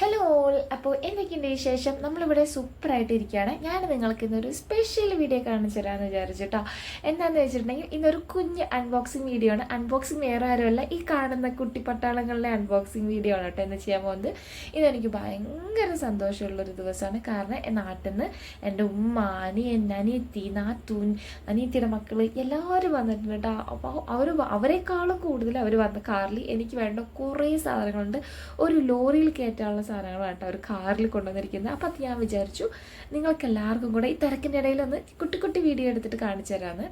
Hello all അപ്പോൾ എന്തൊക്കെയുണ്ട് വിശേഷം? നമ്മളിവിടെ സൂപ്പറായിട്ട് ഇരിക്കുകയാണ് ഞാൻ നിങ്ങൾക്ക് ഇന്നൊരു സ്പെഷ്യൽ വീഡിയോ കാണിച്ചു തരാമെന്ന് വിചാരിച്ചിട്ടോ. എന്താണെന്ന് വെച്ചിട്ടുണ്ടെങ്കിൽ ഇന്നൊരു കുഞ്ഞ് അൺബോക്സിങ് വീഡിയോ ആണ്. അൺബോക്സിങ് വേറെ ആരുമല്ല. ഈ കാണുന്ന കുട്ടി പട്ടാളങ്ങളുടെ അൺബോക്സിങ് വീഡിയോ ആണ് കേട്ടോ എന്ന് ചെയ്യാൻ പോകുന്നത്. ഇതെനിക്ക് ഭയങ്കര സന്തോഷമുള്ളൊരു ദിവസമാണ്. കാരണം നാട്ടിൽ നിന്ന് എന്റെ ഉമ്മ അനിയൻ അനിയത്തി നാത്തൂൻ അനിയത്തിയുടെ മക്കൾ എല്ലാവരും വന്നിട്ടുണ്ട് കേട്ടോ. അപ്പോൾ അവർ അവരെക്കാളും കൂടുതൽ അവർ വന്ന കാറിൽ എനിക്ക് വേണ്ട കുറേ സാധനങ്ങളുണ്ട്. ഒരു ലോറിയിൽ കയറ്റാനുള്ള സാധനങ്ങളാണ് അവർ കാറിൽ കൊണ്ടുവന്നിരിക്കുന്നത്. അപ്പോൾ അത് ഞാൻ വിചാരിച്ചു നിങ്ങൾക്ക് എല്ലാവർക്കും കൂടെ ഈ തിരക്കിന്റെ ഇടയിൽ ഒന്ന് കുട്ടി കുട്ടി വീഡിയോ എടുത്തിട്ട് കാണിച്ചു തരാമെന്ന്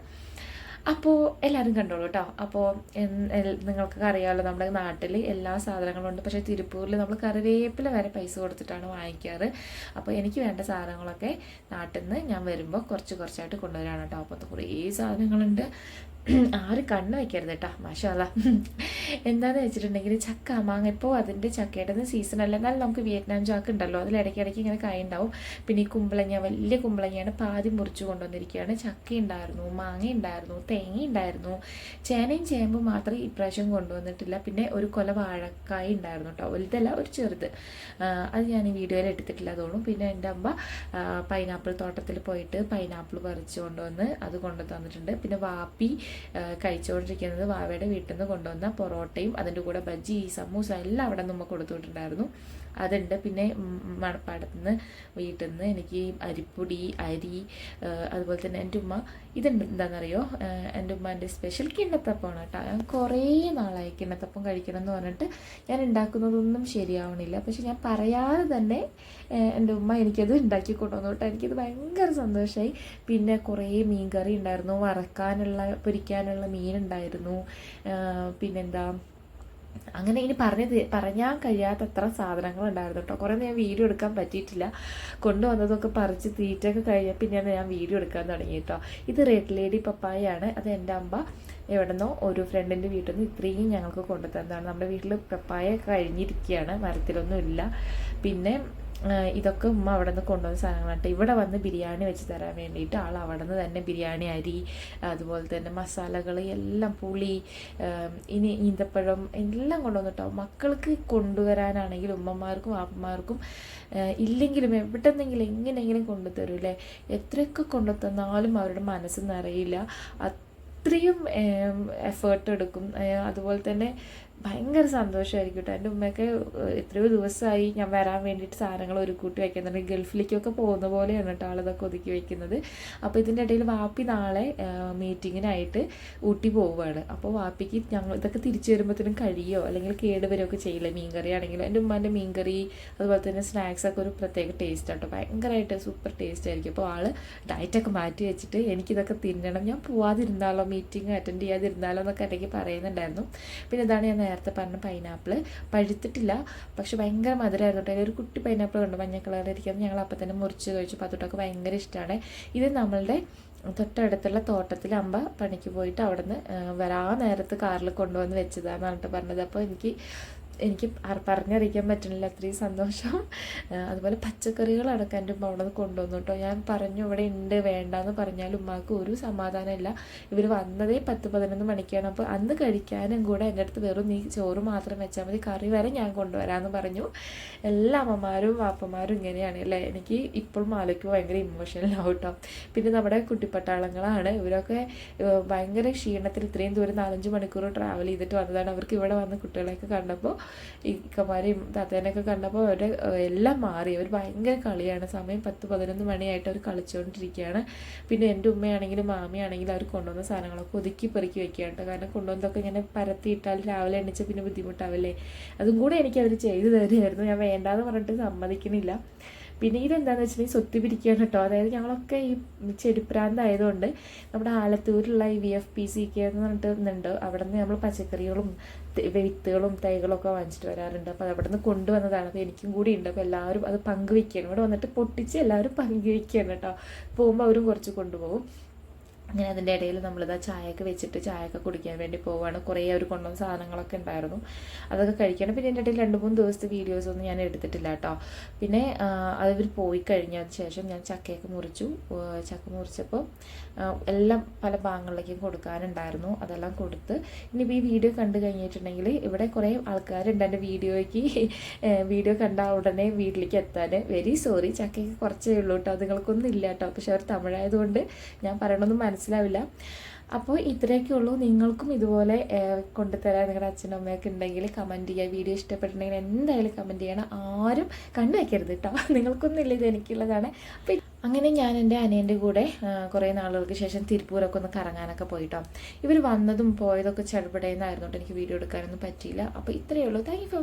അപ്പോൾ എല്ലാവരും കണ്ടോളൂ കേട്ടോ അപ്പോൾ നിങ്ങൾക്കൊക്കെ അറിയാമല്ലോ നമ്മുടെ നാട്ടിൽ എല്ലാ സാധനങ്ങളും ഉണ്ട്. പക്ഷേ തിരുപ്പൂരിൽ നമ്മൾ കറിവേപ്പില വരെ പൈസ കൊടുത്തിട്ടാണ് വാങ്ങിക്കാറ്. അപ്പോൾ എനിക്ക് വേണ്ട സാധനങ്ങളൊക്കെ നാട്ടിൽ നിന്ന് ഞാൻ വരുമ്പോൾ കുറച്ച് കുറച്ചായിട്ട് കൊണ്ടുവരാണ് കേട്ടോ അപ്പോൾ കുറേ സാധനങ്ങളുണ്ട്. ആര് കണ്ണ് വയ്ക്കരുത് കേട്ടോ മാഷാല എന്താണെന്ന് വെച്ചിട്ടുണ്ടെങ്കിൽ ചക്ക മാങ്ങ ഇപ്പോൾ അതിന്റെ ചക്കയുടെ സീസൺ അല്ല എന്നാലും നമുക്ക് വിയറ്റ്നാം ചാക്ക് ഉണ്ടല്ലോ അതിൽ ഇടയ്ക്കിടയ്ക്ക് ഇങ്ങനെ കായ ഉണ്ടാവും പിന്നെ ഈ കുമ്പളങ്ങ വലിയ കുമ്പളങ്ങയാണ് പാതി മുറിച്ച് കൊണ്ടുവന്നിരിക്കുകയാണ്. ചക്ക ഉണ്ടായിരുന്നു മാങ്ങ ഉണ്ടായിരുന്നു തേങ്ങ ഉണ്ടായിരുന്നു ചേനയും ചേമ്പും മാത്രമേ ഇപ്രാവശ്യം കൊണ്ടുവന്നിട്ടില്ല. പിന്നെ ഒരു കൊല വാഴക്കായ ഉണ്ടായിരുന്നു കേട്ടോ വലുതല്ല ഒരു ചെറുത്. അത് ഞാൻ ഈ വീഡിയോയിൽ എടുത്തിട്ടില്ല തോന്നും പിന്നെ എന്റെ അമ്മ പൈനാപ്പിൾ തോട്ടത്തിൽ പോയിട്ട് പൈനാപ്പിൾ പറിച്ചു കൊണ്ടുവന്ന് അത് കൊണ്ടു തന്നിട്ടുണ്ട് പിന്നെ വാപ്പി കഴിച്ചുകൊണ്ടിരിക്കുന്നത് വാവയുടെ വീട്ടിൽ നിന്ന് കൊണ്ടുവന്ന പൊറോട്ടയും അതിന്റെ കൂടെ ബജ്ജി സമൂസ എല്ലാം അവിടെ നിന്ന് കൊടുത്തുവിട്ടുണ്ടായിരുന്നു അതുണ്ട്. പിന്നെ മണപ്പാടത്ത് നിന്ന് വീട്ടിൽ നിന്ന് എനിക്ക് അരിപ്പൊടി അരി അതുപോലെ തന്നെ എന്റെ ഉമ്മ ഇതുണ്ട്. എന്താണെന്നറിയോ? എന്റെ ഉമ്മാന്റെ സ്പെഷ്യൽ കിണ്ണത്തപ്പമാണ് കേട്ടോ. ഞാൻ കുറേ നാളായി കിണ്ണത്തപ്പം കഴിക്കണം എന്ന് പറഞ്ഞിട്ട് ഞാൻ ഉണ്ടാക്കുന്നതൊന്നും ശരിയാവണില്ല. പക്ഷെ ഞാൻ പറയാതെ തന്നെ എന്റെ ഉമ്മ എനിക്കത് ഉണ്ടാക്കി കൊണ്ടുവന്നു കേട്ടോ. എനിക്കത് ഭയങ്കര സന്തോഷമായി പിന്നെ കുറേ മീൻകറി ഉണ്ടായിരുന്നു. വറക്കാനുള്ള പൊരിക്കാനുള്ള മീനുണ്ടായിരുന്നു. പിന്നെന്താ? അങ്ങനെ ഇനി പറഞ്ഞത് പറഞ്ഞാൽ കഴിയാത്തത്ര സാധനങ്ങൾ ഉണ്ടായിരുന്നു കേട്ടോ കുറേ ഞാൻ വീഡിയോ എടുക്കാൻ പറ്റിയിട്ടില്ല. കൊണ്ടുവന്നതൊക്കെ പറിച്ച് തീറ്റൊക്കെ കഴിഞ്ഞ പിന്നെയാണ് ഞാൻ വീഡിയോ എടുക്കാൻ തുടങ്ങി കേട്ടോ ഇത് റെഡ് ലേഡി പപ്പായയാണ് അത് എന്റെ അമ്മ എവിടെന്നോ ഒരു ഫ്രണ്ടിന്റെ വീട്ടിൽ നിന്ന് ഇത്രയും ഞങ്ങൾക്ക് കൊണ്ടുതന്നതാണ്. നമ്മുടെ വീട്ടിൽ പപ്പായ കഴിഞ്ഞിരിക്കുകയാണ്. മരത്തിലൊന്നും ഇല്ല. പിന്നെ ഇതൊക്കെ ഉമ്മ അവിടെ നിന്ന് കൊണ്ടുവന്ന സാധനങ്ങളാണ് ഇവിടെ വന്ന് ബിരിയാണി വെച്ച് തരാൻ വേണ്ടിയിട്ട് ആൾ അവിടെ നിന്ന് തന്നെ ബിരിയാണി അരി അതുപോലെ തന്നെ മസാലകൾ എല്ലാം പുളി ഇനി ഈന്തപ്പഴം എല്ലാം കൊണ്ടുവന്നിട്ടോ മക്കൾക്ക് കൊണ്ടുവരാനാണെങ്കിൽ ഉമ്മമാർക്കും അപ്പന്മാർക്കും ഇല്ലെങ്കിലും എവിടെന്നെങ്കിലും എങ്ങനെയെങ്കിലും കൊണ്ടുതരൂല്ലേ എത്രയൊക്കെ കൊണ്ടു തന്നാലും അവരുടെ മനസ്സ് നിറയില്ല. അത്രയും എഫേർട്ട് എടുക്കും. അതുപോലെ തന്നെ ഭയങ്കര സന്തോഷമായിരിക്കും കേട്ടോ എന്റെ ഉമ്മയൊക്കെ എത്രയോ ദിവസമായി ഞാൻ വരാൻ വേണ്ടിയിട്ട് സാധനങ്ങൾ ഒരു കൂട്ടി വയ്ക്കുന്നുണ്ട്. ഗൾഫിലേക്കൊക്കെ പോകുന്ന പോലെയാണ് കേട്ടോ ആളിതൊക്കെ ഒതുക്കി വയ്ക്കുന്നത്. അപ്പോൾ ഇതിന്റെ ഇടയിൽ വാപ്പി നാളെ മീറ്റിങ്ങിനായിട്ട് ഊട്ടി പോവുകയാണ് അപ്പോൾ വാപ്പിക്ക് ഞങ്ങൾ ഇതൊക്കെ തിരിച്ചു വരുമ്പോഴത്തേനും കഴിയോ? അല്ലെങ്കിൽ കേടുവരുമൊക്കെ ചെയ്യില്ല? മീൻകറി ആണെങ്കിലും. എന്റെ ഉമ്മാന്റെ മീൻകറി അതുപോലെ തന്നെ സ്നാക്സൊക്കെ ഒരു പ്രത്യേക ടേസ്റ്റ് കേട്ടോ ഭയങ്കരമായിട്ട് സൂപ്പർ ടേസ്റ്റ് ആയിരിക്കും. അപ്പോൾ ആൾ ഡയറ്റൊക്കെ മാറ്റി വെച്ചിട്ട് എനിക്കിതൊക്കെ തിന്നണം. ഞാൻ പോവാതിരുന്നാലോ? മീറ്റിംഗ് അറ്റൻഡ് ചെയ്യാതിരുന്നാലോ എന്നൊക്കെ ഇടയ്ക്ക് പറയുന്നുണ്ടായിരുന്നു. പിന്നെ ഇതാണ് ഞാൻ നേരത്തെ പറഞ്ഞ പൈനാപ്പിൾ പഴുത്തിട്ടില്ല. പക്ഷെ ഭയങ്കര മധുരമായിരുന്നു കേട്ടോ. ഒരു കുട്ടി പൈനാപ്പിൾ കണ്ടു മഞ്ഞ കളറിലിരിക്കുന്നത് ഞങ്ങൾ അപ്പം തന്നെ മുറിച്ച് കഴിച്ചു. അതുകൊണ്ടൊക്കെ ഭയങ്കര ഇഷ്ടമാണ് ഇത് നമ്മളുടെ തൊട്ടടുത്തുള്ള തോട്ടത്തിൽ അമ്പ പണിക്ക് പോയിട്ട് അവിടെ നിന്ന് വരാൻ നേരത്ത് കാറിൽ കൊണ്ടുവന്ന് വെച്ചതാണെന്ന് പറഞ്ഞത്. അപ്പോൾ എനിക്ക് എനിക്ക് പറഞ്ഞറിയിക്കാൻ പറ്റുന്നില്ല. അത്രയും സന്തോഷം. അതുപോലെ പച്ചക്കറികൾ അടക്കം എന്റെ ഉമ്മ അവിടെ കൊണ്ടുവന്നു കേട്ടോ ഞാൻ പറഞ്ഞു ഇവിടെ ഉണ്ട് വേണ്ടാന്ന് പറഞ്ഞാൽ ഉമ്മാക്ക് ഒരു സമാധാനമില്ല. ഇവർ വന്നതേ പത്ത് പതിനൊന്ന് മണിക്കാണ്. അപ്പോൾ അന്ന് കഴിക്കാനും കൂടെ എന്റെ അടുത്ത് വെറും നീ ചോറ് മാത്രം വെച്ചാൽ മതി. കറി വരെ ഞാൻ കൊണ്ടുവരാമെന്ന് പറഞ്ഞു. എല്ലാ അമ്മമാരും വാപ്പമാരും ഇങ്ങനെയാണ് അല്ലേ? എനിക്ക് ഇപ്പോഴും ആലോചിക്കുമ്പോൾ ഭയങ്കര ഇമോഷണലാവും കേട്ടോ പിന്നെ നമ്മുടെ കുട്ടിപ്പട്ടാളങ്ങളാണ്. ഇവരൊക്കെ ഭയങ്കര ക്ഷീണത്തിൽ ഇത്രയും ദൂരം നാലഞ്ച് മണിക്കൂർ ട്രാവൽ ചെയ്തിട്ട് വന്നതാണ്. അവർക്ക് ഇവിടെ വന്ന കുട്ടികളെയൊക്കെ കണ്ടപ്പോൾ ഇക്കമാരെയും താത്തേനെയൊക്കെ കണ്ടപ്പോൾ അവരുടെ എല്ലാം മാറി. അവർ ഭയങ്കര കളിയാണ്. സമയം പത്ത് പതിനൊന്ന് മണിയായിട്ട് അവർ കളിച്ചുകൊണ്ടിരിക്കുകയാണ് പിന്നെ എന്റെ ഉമ്മയാണെങ്കിലും മാമിയാണെങ്കിലും അവർ കൊണ്ടുവന്ന സാധനങ്ങളൊക്കെ ഒതുക്കി പെറുക്കി വെക്കുകയാണ്. കാരണം കൊണ്ടുവന്നതൊക്കെ ഇങ്ങനെ പരത്തിയിട്ടാൽ രാവിലെ എണ്ണിച്ച് പിന്നെ ബുദ്ധിമുട്ടാവില്ലേ? അതും കൂടെ എനിക്ക് അവർ ചെയ്തു തരുമായിരുന്നു ഞാൻ വേണ്ടാന്ന് പറഞ്ഞിട്ട് സമ്മതിക്കുന്നില്ല. പിന്നെ എന്താണെന്ന് വെച്ചിട്ടുണ്ടെങ്കിൽ സ്വത്ത് പിരിക്കുകയാണ് കേട്ടോ. അതായത് ഞങ്ങളൊക്കെ ഈ ചെടിപ്രാന്തായതുകൊണ്ട് നമ്മുടെ ആലത്തൂരിലുള്ള ഈ V F P C K എന്ന് പറഞ്ഞിട്ട് ഉണ്ട് അവിടെ നിന്ന് നമ്മൾ പച്ചക്കറികളും വിത്തുകളും തൈകളൊക്കെ വാങ്ങിച്ചിട്ട് വരാറുണ്ട്. അപ്പോൾ അവിടെ നിന്ന് കൊണ്ടുവന്നതാണ്. അപ്പോൾ എനിക്കും കൂടി ഉണ്ട് അപ്പോൾ എല്ലാവരും അത് പങ്കുവയ്ക്കുകയാണ് ഇവിടെ വന്നിട്ട് പൊട്ടിച്ച് എല്ലാവരും പങ്കുവയ്ക്കുകയാണ് കേട്ടോ. പോകുമ്പോൾ അവരും കുറച്ച് കൊണ്ടുപോകും. അങ്ങനെ അതിന്റെ ഇടയിൽ നമ്മളിതാ ചായയൊക്കെ വെച്ചിട്ട് ചായയൊക്കെ കുടിക്കാൻ വേണ്ടി പോവുകയാണ് കുറേ അവർ കൊണ്ടുവന്ന സാധനങ്ങളൊക്കെ ഉണ്ടായിരുന്നു. അതൊക്കെ കഴിക്കണം. പിന്നെ എന്റെ ഇടയിൽ രണ്ട് മൂന്ന് ദിവസത്തെ വീഡിയോസ് ഒന്നും ഞാൻ എടുത്തിട്ടില്ല കേട്ടോ. പിന്നെ അവർ പോയി കഴിഞ്ഞതിന് ശേഷം ഞാൻ ചക്കയൊക്കെ മുറിച്ചു. ചക്ക മുറിച്ചപ്പോൾ എല്ലാം പല ഭാഗങ്ങളിലേക്കും കൊടുക്കാനുണ്ടായിരുന്നു. അതെല്ലാം കൊടുത്ത് ഇനിയിപ്പോൾ ഈ വീഡിയോ കണ്ടു കഴിഞ്ഞിട്ടുണ്ടെങ്കിൽ ഇവിടെ കുറേ ആൾക്കാരുണ്ട് എന്റെ വീഡിയോയ്ക്ക് വീഡിയോ കണ്ട ഉടനെ വീട്ടിലേക്ക് എത്താൻ. വെരി സോറി ചക്കയ്ക്ക് കുറച്ചേ ഉള്ളൂ കേട്ടോ. നിങ്ങൾക്കൊന്നും ഇല്ല കേട്ടോ. പക്ഷെ അവർ തമിഴായതുകൊണ്ട് ഞാൻ പറയണതൊന്നും മനസ്സിലാവില്ല. അപ്പോൾ ഇത്രയൊക്കെ ഉള്ളൂ. നിങ്ങൾക്കും ഇതുപോലെ കൊണ്ടുതരാൻ നിങ്ങളുടെ അച്ഛനും അമ്മയൊക്കെ ഉണ്ടെങ്കിൽ കമന്റ് ചെയ്യുക. വീഡിയോ ഇഷ്ടപ്പെട്ടിട്ടുണ്ടെങ്കിൽ എന്തായാലും കമന്റ് ചെയ്യണം. ആരും കണ്ടു വയ്ക്കരുത് കേട്ടോ നിങ്ങൾക്കൊന്നും ഇല്ല ഇത് എനിക്കുള്ളതാണ്. അപ്പം അങ്ങനെ ഞാൻ എന്റെ അനിയന്റെ കൂടെ കുറേ നാളുകൾക്ക് ശേഷം തിരുപ്പൂരൊക്കെ ഒന്ന് കറങ്ങാനൊക്കെ പോയിട്ടോ. ഇവർ വന്നതും പോയതൊക്കെ ചെറുപടേന്നായിരുന്നു കേട്ടോ എനിക്ക് വീഡിയോ എടുക്കാനൊന്നും പറ്റിയില്ല. അപ്പോൾ ഇത്രയേ ഉള്ളൂ. Thank you for